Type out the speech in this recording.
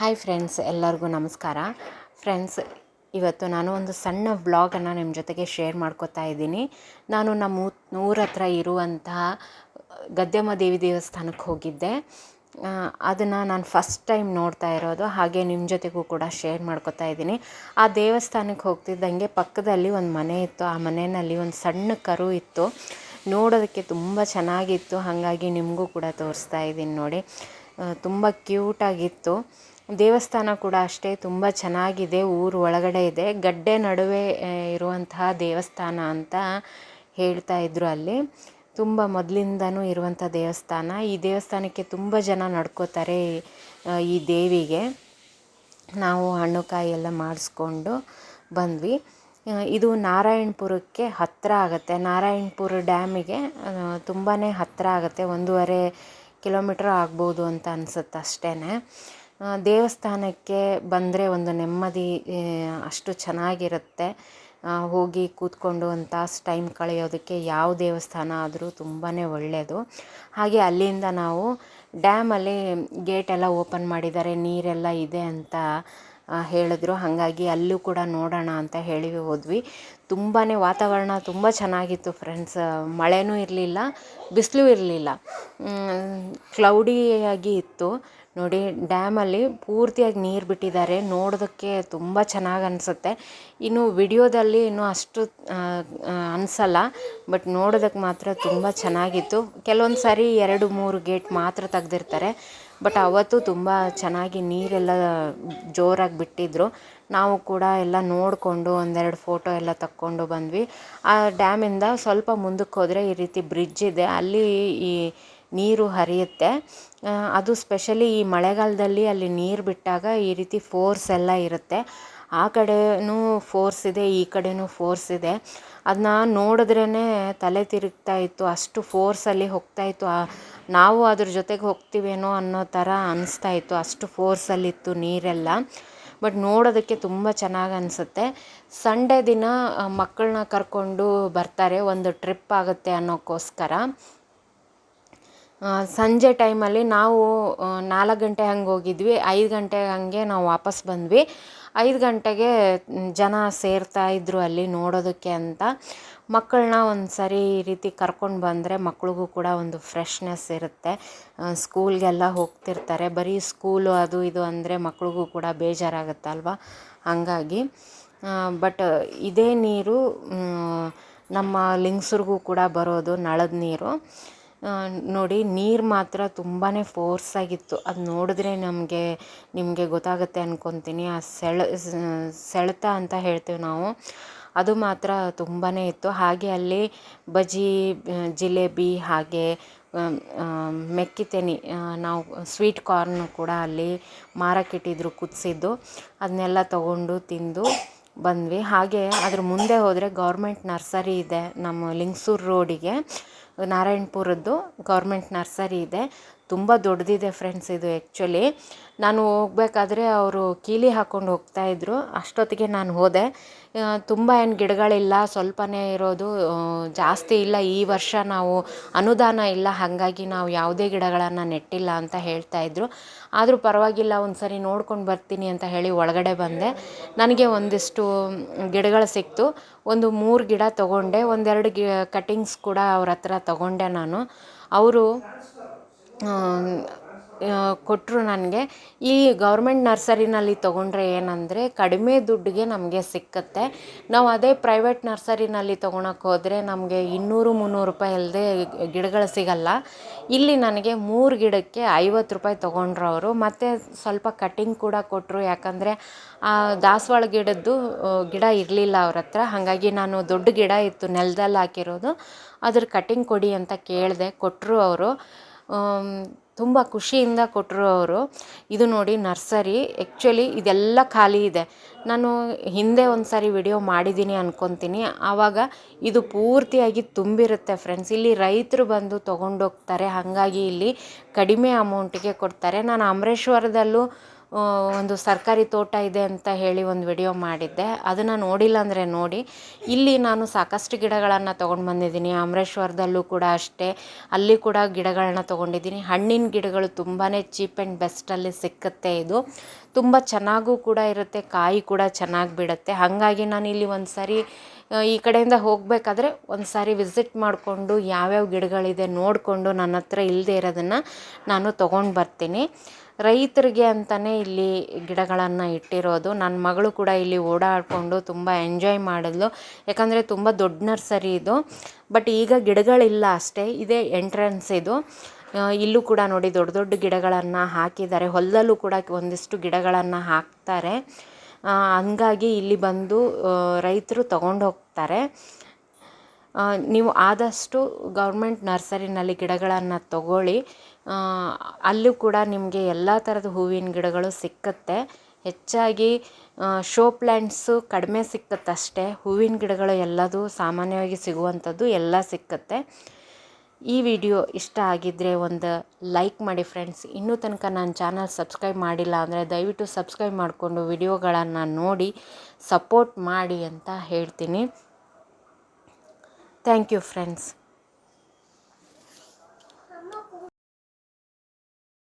Hi friends ಎಲ್ಲರಿಗೂ ನಮಸ್ಕಾರ. Friends ಇವತ್ತು ನಾನು ಒಂದು ಸಣ್ಣ ವ್ಲಾಗನ್ನು ನಿಮ್ಮ ಜೊತೆಗೆ ಶೇರ್ ಮಾಡ್ಕೋತಾ ಇದ್ದೀನಿ. ನಾನು ನಮ್ಮ ಊರ ಹತ್ರ ಇರುವಂತಹ ಗದ್ದೆಮ್ಮ ದೇವಿ ದೇವಸ್ಥಾನಕ್ಕೆ ಹೋಗಿದ್ದೆ. ಅದನ್ನು ನಾನು ಫಸ್ಟ್ ಟೈಮ್ ನೋಡ್ತಾ ಇರೋದು, ಹಾಗೆ ನಿಮ್ಮ ಜೊತೆಗೂ ಕೂಡ ಶೇರ್ ಮಾಡ್ಕೋತಾ ಇದ್ದೀನಿ. ಆ ದೇವಸ್ಥಾನಕ್ಕೆ ಹೋಗ್ತಿದ್ದಂಗೆ ಪಕ್ಕದಲ್ಲಿ ಒಂದು ಮನೆ ಇತ್ತು. ಆ ಮನೆಯಲ್ಲಿ ಒಂದು ಸಣ್ಣ ಕರು ಇತ್ತು. ನೋಡೋದಕ್ಕೆ ತುಂಬ ಚೆನ್ನಾಗಿತ್ತು. ಹಾಗಾಗಿ ನಿಮಗೂ ಕೂಡ ತೋರಿಸ್ತಾ ಇದ್ದೀನಿ ನೋಡಿ. ತುಂಬ ಕ್ಯೂಟಾಗಿತ್ತು ದೇವಸ್ಥಾನ ಕೂಡ ಅಷ್ಟೇ, ತುಂಬ ಚೆನ್ನಾಗಿದೆ, ಊರು ಒಳಗಡೆ ಇದೆ. ಗಡ್ಡೆ ನಡುವೆ ಇರುವಂತಹ ದೇವಸ್ಥಾನ ಅಂತ ಹೇಳ್ತಾ ಇದ್ರು ಅಲ್ಲಿ. ತುಂಬ ಮೊದಲಿಂದನೂ ಇರುವಂಥ ದೇವಸ್ಥಾನ. ಈ ದೇವಸ್ಥಾನಕ್ಕೆ ತುಂಬ ಜನ ನಡ್ಕೋತಾರೆ ಈ ದೇವಿಗೆ. ನಾವು ಹಣ್ಣು ಕಾಯಿ ಎಲ್ಲ ಮಾಡಿಸ್ಕೊಂಡು ಬಂದ್ವಿ. ಇದು ನಾರಾಯಣಪುರಕ್ಕೆ ಹತ್ತಿರ ಆಗುತ್ತೆ. ನಾರಾಯಣಪುರ ಡ್ಯಾಮಿಗೆ ತುಂಬಾ ಹತ್ತಿರ ಆಗುತ್ತೆ. ಒಂದೂವರೆ ಕಿಲೋಮೀಟ್ರ್ ಆಗ್ಬೋದು ಅಂತ ಅನ್ಸುತ್ತೆ ಅಷ್ಟೇ ದೇವಸ್ಥಾನಕ್ಕೆ ಬಂದರೆ ಒಂದು ನೆಮ್ಮದಿ ಅಷ್ಟು ಚೆನ್ನಾಗಿರುತ್ತೆ. ಹೋಗಿ ಕೂತ್ಕೊಂಡು ಒಂದು ತಾಸು ಟೈಮ್ ಕಳೆಯೋದಕ್ಕೆ ಯಾವ ದೇವಸ್ಥಾನ ಆದರೂ ತುಂಬಾ ಒಳ್ಳೆಯದು ಹಾಗೆ ಅಲ್ಲಿಂದ ನಾವು ಡ್ಯಾಮಲ್ಲಿ ಗೇಟೆಲ್ಲ ಓಪನ್ ಮಾಡಿದ್ದಾರೆ, ನೀರೆಲ್ಲ ಇದೆ ಅಂತ ಹೇಳಿದ್ರು. ಹಾಗಾಗಿ ಅಲ್ಲೂ ಕೂಡ ನೋಡೋಣ ಅಂತ ಹೇಳಿ ಹೋದ್ವಿ. ತುಂಬಾ ವಾತಾವರಣ ತುಂಬ ಚೆನ್ನಾಗಿತ್ತು ಫ್ರೆಂಡ್ಸ್. ಮಳೆನೂ ಇರಲಿಲ್ಲ, ಬಿಸಿಲು ಇರಲಿಲ್ಲ. ಕ್ಲೌಡಿಯಾಗಿ ಇತ್ತು. ನೋಡಿ ಡ್ಯಾಮಲ್ಲಿ ಪೂರ್ತಿಯಾಗಿ ನೀರು ಬಿಟ್ಟಿದ್ದಾರೆ. ನೋಡೋದಕ್ಕೆ ತುಂಬ ಚೆನ್ನಾಗಿ ಅನಿಸುತ್ತೆ. ಇನ್ನು ವಿಡಿಯೋದಲ್ಲಿ ಇನ್ನೂ ಅಷ್ಟು ಅನಿಸಲ್ಲ. ಬಟ್ ನೋಡೋದಕ್ಕೆ ಮಾತ್ರ ತುಂಬ ಚೆನ್ನಾಗಿತ್ತು. ಕೆಲವೊಂದು ಸಾರಿ ಎರಡು, ಮೂರು ಗೇಟ್ ಮಾತ್ರ ತೆಗೆದಿರ್ತಾರೆ. ಬಟ್ ಅವತ್ತು ತುಂಬ ಚೆನ್ನಾಗಿ ನೀರೆಲ್ಲ ಜೋರಾಗಿ ಬಿಟ್ಟಿದ್ದರು ನಾವು ಕೂಡ ಎಲ್ಲ ನೋಡಿಕೊಂಡು ಒಂದೆರಡು ಫೋಟೋ ಎಲ್ಲ ತಕ್ಕೊಂಡು ಬಂದ್ವಿ. ಆ ಡ್ಯಾಮಿಂದ ಸ್ವಲ್ಪ ಮುಂದಕ್ಕೆ ಹೋದರೆ ಈ ರೀತಿ ಬ್ರಿಡ್ಜ್ ಇದೆ. ಅಲ್ಲಿ ಈ ನೀರು ಹರಿಯುತ್ತೆ. ಅದು ಸ್ಪೆಷಲಿ ಈ ಮಳೆಗಾಲದಲ್ಲಿ ಅಲ್ಲಿ ನೀರು ಬಿಟ್ಟಾಗ ಈ ರೀತಿ ಫೋರ್ಸ್ ಎಲ್ಲ ಇರುತ್ತೆ. ಆ ಕಡೆಯೂ ಫೋರ್ಸ್ ಇದೆ, ಈ ಕಡೆಯೂ ಫೋರ್ಸ್ ಇದೆ. ಅದನ್ನ ನೋಡಿದ್ರೇ ತಲೆ ತಿರುಗ್ತಾ ಇತ್ತು, ಅಷ್ಟು ಫೋರ್ಸಲ್ಲಿ ಹೋಗ್ತಾ ಇತ್ತು. ನಾವು ಅದ್ರ ಜೊತೆಗೆ ಹೋಗ್ತೀವೇನೋ ಅನ್ನೋ ಥರ ಅನಿಸ್ತಾ ಇತ್ತು, ಅಷ್ಟು ಫೋರ್ಸಲ್ಲಿತ್ತು ನೀರೆಲ್ಲ. ಬಟ್ ನೋಡೋದಕ್ಕೆ ತುಂಬ ಚೆನ್ನಾಗಿ ಅನಿಸುತ್ತೆ. ಸಂಡೇ ದಿನ ಮಕ್ಕಳನ್ನ ಕರ್ಕೊಂಡು ಬರ್ತಾರೆ, ಒಂದು ಟ್ರಿಪ್ ಆಗುತ್ತೆ ಅನ್ನೋಕ್ಕೋಸ್ಕರ. ಸಂಜೆ ಟೈಮಲ್ಲಿ ನಾವು ನಾಲ್ಕು ಗಂಟೆ ಹಂಗೆ ಹೋಗಿದ್ವಿ. ಐದು ಗಂಟೆ ಹಂಗೆ ನಾವು ವಾಪಸ್ ಬಂದ್ವಿ. ಐದು ಗಂಟೆಗೆ ಜನ ಸೇರ್ತಾ ಇದ್ದರು ಅಲ್ಲಿ ನೋಡೋದಕ್ಕೆ ಅಂತ. ಮಕ್ಕಳನ್ನ ಒಂದು ಸರಿ ಈ ರೀತಿ ಕರ್ಕೊಂಡು ಬಂದರೆ ಮಕ್ಳಿಗೂ ಕೂಡ ಒಂದು ಫ್ರೆಶ್ನೆಸ್ ಇರುತ್ತೆ. ಸ್ಕೂಲ್ಗೆಲ್ಲ ಹೋಗ್ತಿರ್ತಾರೆ. ಬರೀ ಸ್ಕೂಲು ಅದು ಇದು ಅಂದರೆ ಮಕ್ಳಿಗೂ ಕೂಡ ಬೇಜಾರಾಗುತ್ತಲ್ವ? ಹಾಗಾಗಿ ಬಟ್ ಇದೇ ನೀರು ನಮ್ಮ ಲಿಂಗ್ಸರಿಗೂ ಕೂಡ ಬರೋದು ನಳದ ನೀರು. ನೋಡಿ, ನೀರು ಮಾತ್ರ ತುಂಬಾ ಫೋರ್ಸಾಗಿತ್ತು ಅದು ನೋಡಿದ್ರೆ ನಮಗೆ, ನಿಮಗೆ ಗೊತ್ತಾಗುತ್ತೆ ಅಂದ್ಕೊತೀನಿ ಆ ಸೆಳೆ ಸೆಳೆತ ಅಂತ ಹೇಳ್ತೇವೆ ನಾವು. ಅದು ಮಾತ್ರ ತುಂಬಾ ಇತ್ತು. ಹಾಗೆ ಅಲ್ಲಿ ಬಜ್ಜಿ ಜಿಲೇಬಿ ಹಾಗೆ ಮೆಕ್ಕಿತೆನಿ ನಾವು ಸ್ವೀಟ್ ಕಾರ್ನ್ ಕೂಡ ಅಲ್ಲಿ ಮಾರಕ್ಕಿಟ್ಟಿದ್ರು ಕುದಿಸಿದ್ದು. ಅದನ್ನೆಲ್ಲ ತಗೊಂಡು ತಿಂದು ಬಂದ್ವಿ. ಹಾಗೆ ಅದ್ರ ಮುಂದೆ ಹೋದರೆ ಗೌರ್ಮೆಂಟ್ ನರ್ಸರಿ ಇದೆ ನಮ್ಮ ಲಿಂಗ್ಸೂರು ರೋಡಿಗೆ ನಾರಾಯಣಪುರದ್ದು ಗೌರ್ಮೆಂಟ್ ನರ್ಸರಿ ಇದೆ. ತುಂಬ ದೊಡ್ಡದಿದೆ ಫ್ರೆಂಡ್ಸ್ ಇದು ಆ್ಯಕ್ಚುಲಿ ನಾನು ಹೋಗ್ಬೇಕಾದ್ರೆ ಅವರು ಕೀಲಿ ಹಾಕ್ಕೊಂಡು ಹೋಗ್ತಾಯಿದ್ರು ಅಷ್ಟೊತ್ತಿಗೆ ನಾನು ಹೋದೆ. ತುಂಬ ಏನು ಗಿಡಗಳಿಲ್ಲ, ಸ್ವಲ್ಪನೇ ಇರೋದು ಜಾಸ್ತಿ ಇಲ್ಲ. ಈ ವರ್ಷ ನಾವು ಅನುದಾನ ಇಲ್ಲ, ಹಾಗಾಗಿ ನಾವು ಯಾವುದೇ ಗಿಡಗಳನ್ನು ನೆಟ್ಟಿಲ್ಲ ಅಂತ ಹೇಳ್ತಾಯಿದ್ರು ಆದರೂ ಪರವಾಗಿಲ್ಲ ಒಂದು ಸರಿ ನೋಡ್ಕೊಂಡು ಬರ್ತೀನಿ ಅಂತ ಹೇಳಿ ಒಳಗಡೆ ಬಂದೆ. ನನಗೆ ಒಂದಿಷ್ಟು ಗಿಡಗಳು ಸಿಕ್ತು. ಒಂದು ಮೂರು ಗಿಡ ತೊಗೊಂಡೆ. ಒಂದೆರಡು ಗಿ, ಕಟ್ಟಿಂಗ್ಸ್ ಕೂಡ ಅವ್ರ ಹತ್ರ ತೊಗೊಂಡೆ ನಾನು. ಅವರು ಕೊಟ್ಟರು ನನಗೆ. ಈ ಗೌರ್ಮೆಂಟ್ ನರ್ಸರಿನಲ್ಲಿ ತೊಗೊಂಡ್ರೆ ಏನಂದರೆ ಕಡಿಮೆ ದುಡ್ಡಿಗೆ ನಮಗೆ ಸಿಕ್ಕತ್ತೆ. ನಾವು ಅದೇ ಪ್ರೈವೇಟ್ ನರ್ಸರಿನಲ್ಲಿ ತೊಗೊಳಕ್ಕೆ ಹೋದರೆ ನಮಗೆ ಇನ್ನೂರು ಮುನ್ನೂರು ರೂಪಾಯಿ ಅಲ್ಲದೆ ಗಿಡಗಳು ಸಿಗಲ್ಲ. ಇಲ್ಲಿ ನನಗೆ ಮೂರು ಗಿಡಕ್ಕೆ ಐವತ್ತು ರೂಪಾಯಿ ತೊಗೊಂಡ್ರು ಅವರು. ಮತ್ತು ಸ್ವಲ್ಪ ಕಟ್ಟಿಂಗ್ ಕೂಡ ಕೊಟ್ಟರು ಯಾಕಂದರೆ, ಆ, ದಾಸವಾಳ ಗಿಡದ್ದು ಗಿಡ ಇರಲಿಲ್ಲ ಅವ್ರ ಹತ್ರ. ಹಾಗಾಗಿ ನಾನು ದೊಡ್ಡ ಗಿಡ ಇತ್ತು ನೆಲದಲ್ಲಿ ಹಾಕಿರೋದು. ಅದ್ರ ಕಟ್ಟಿಂಗ್ ಕೊಡಿ ಅಂತ ಕೇಳಿದೆ ಕೊಟ್ಟರು ಅವರು. ತುಂಬ ಖುಷಿಯಿಂದ ಕೊಟ್ಟರು ಅವರು. ಇದು ನೋಡಿ ನರ್ಸರಿ. ಆ್ಯಕ್ಚುಲಿ ಇದೆಲ್ಲ ಖಾಲಿ ಇದೆ. ನಾನು ಹಿಂದೆ ಒಂದು ಸಾರಿ ವಿಡಿಯೋ ಮಾಡಿದ್ದೀನಿ ಅಂದ್ಕೊತೀನಿ ಆವಾಗ ಇದು ಪೂರ್ತಿಯಾಗಿ ತುಂಬಿರುತ್ತೆ ಫ್ರೆಂಡ್ಸ್ ಇಲ್ಲಿ ರೈತರು ಬಂದು ತೊಗೊಂಡೋಗ್ತಾರೆ. ಹಾಗಾಗಿ ಇಲ್ಲಿ ಕಡಿಮೆ ಅಮೌಂಟಿಗೆ ಕೊಡ್ತಾರೆ. ನಾನು ಅಮರೇಶ್ವರದಲ್ಲೂ ಒಂದು ಸರ್ಕಾರಿ ತೋಟ ಇದೆ ಅಂತ ಹೇಳಿ ಒಂದು ವಿಡಿಯೋ ಮಾಡಿದ್ದೆ. ಅದನ್ನು ನೋಡಿಲ್ಲ ಅಂದರೆ ನೋಡಿ. ಇಲ್ಲಿ ನಾನು ಸಾಕಷ್ಟು ಗಿಡಗಳನ್ನು ತೊಗೊಂಡು ಬಂದಿದ್ದೀನಿ. ಅಮರೇಶ್ವರದಲ್ಲೂ ಕೂಡ ಅಷ್ಟೇ. ಅಲ್ಲಿ ಕೂಡ ಗಿಡಗಳನ್ನ ತೊಗೊಂಡಿದ್ದೀನಿ. ಹಣ್ಣಿನ ಗಿಡಗಳು ತುಂಬಾ ಚೀಪ್ ಆ್ಯಂಡ್ ಬೆಸ್ಟಲ್ಲಿ ಸಿಕ್ಕುತ್ತೆ ಇದು. ತುಂಬ ಚೆನ್ನಾಗೂ ಕೂಡ ಇರುತ್ತೆ. ಕಾಯಿ ಕೂಡ ಚೆನ್ನಾಗಿ ಬಿಡುತ್ತೆ. ಹಾಗಾಗಿ ನಾನು ಇಲ್ಲಿ ಒಂದು ಸಾರಿ ಈ ಕಡೆಯಿಂದ ಹೋಗಬೇಕಾದ್ರೆ ಒಂದು ಸಾರಿ ವಿಸಿಟ್ ಮಾಡಿಕೊಂಡು ಯಾವ್ಯಾವ ಗಿಡಗಳಿದೆ ನೋಡಿಕೊಂಡು ನನ್ನ ಹತ್ರ ಇಲ್ಲದೆ ಇರೋದನ್ನು ನಾನು ತೊಗೊಂಡು ಬರ್ತೀನಿ. ರೈತರಿಗೆ ಅಂತಲೇ ಇಲ್ಲಿ ಗಿಡಗಳನ್ನು ಇಟ್ಟಿರೋದು. ನನ್ನ ಮಗಳು ಕೂಡ ಇಲ್ಲಿ ಓಡಾಡಿಕೊಂಡು ತುಂಬ ಎಂಜಾಯ್ ಮಾಡಿದ್ಲು. ಯಾಕಂದರೆ ತುಂಬ ದೊಡ್ಡ ನರ್ಸರಿ ಇದು. ಬಟ್ ಈಗ ಗಿಡಗಳಿಲ್ಲ ಅಷ್ಟೇ, ಇದೇ ಎಂಟ್ರೆನ್ಸ್ ಇದು. ಇಲ್ಲೂ ಕೂಡ ನೋಡಿ ದೊಡ್ಡ ದೊಡ್ಡ ಗಿಡಗಳನ್ನು ಹಾಕಿದ್ದಾರೆ. ಹೊಲದಲ್ಲೂ ಕೂಡ ಒಂದಿಷ್ಟು ಗಿಡಗಳನ್ನು ಹಾಕ್ತಾರೆ. ಹಂಗಾಗಿ ಇಲ್ಲಿ ಬಂದು ರೈತರು ತಗೊಂಡು ಹೋಗ್ತಾರೆ ನೀವು ಆದಷ್ಟು ಗೌರ್ಮೆಂಟ್ ನರ್ಸರಿನಲ್ಲಿ ಗಿಡಗಳನ್ನು ತಗೊಳ್ಳಿ. ಅಲ್ಲೂ ಕೂಡ ನಿಮಗೆ ಎಲ್ಲ ಥರದ ಹೂವಿನ ಗಿಡಗಳು ಸಿಕ್ಕತ್ತೆ. ಹೆಚ್ಚಾಗಿ ಶೋ ಪ್ಲ್ಯಾಂಟ್ಸು ಕಡಿಮೆ ಸಿಕ್ಕತ್ತಷ್ಟೇ ಹೂವಿನ ಗಿಡಗಳು ಎಲ್ಲದೂ ಸಾಮಾನ್ಯವಾಗಿ ಸಿಗುವಂಥದ್ದು ಎಲ್ಲ ಸಿಕ್ಕತ್ತೆ. ಈ ವಿಡಿಯೋ ಇಷ್ಟ ಆಗಿದ್ದರೆ ಒಂದು ಲೈಕ್ ಮಾಡಿ ಫ್ರೆಂಡ್ಸ್ ಇನ್ನೂ ತನಕ ನನ್ನ ಚಾನಲ್ ಸಬ್ಸ್ಕ್ರೈಬ್ ಮಾಡಿಲ್ಲ ಅಂದರೆ ದಯವಿಟ್ಟು ಸಬ್ಸ್ಕ್ರೈಬ್ ಮಾಡಿಕೊಂಡು ವಿಡಿಯೋಗಳನ್ನು ನೋಡಿ ಸಪೋರ್ಟ್ ಮಾಡಿ ಅಂತ ಹೇಳ್ತೀನಿ. Thank you, friends.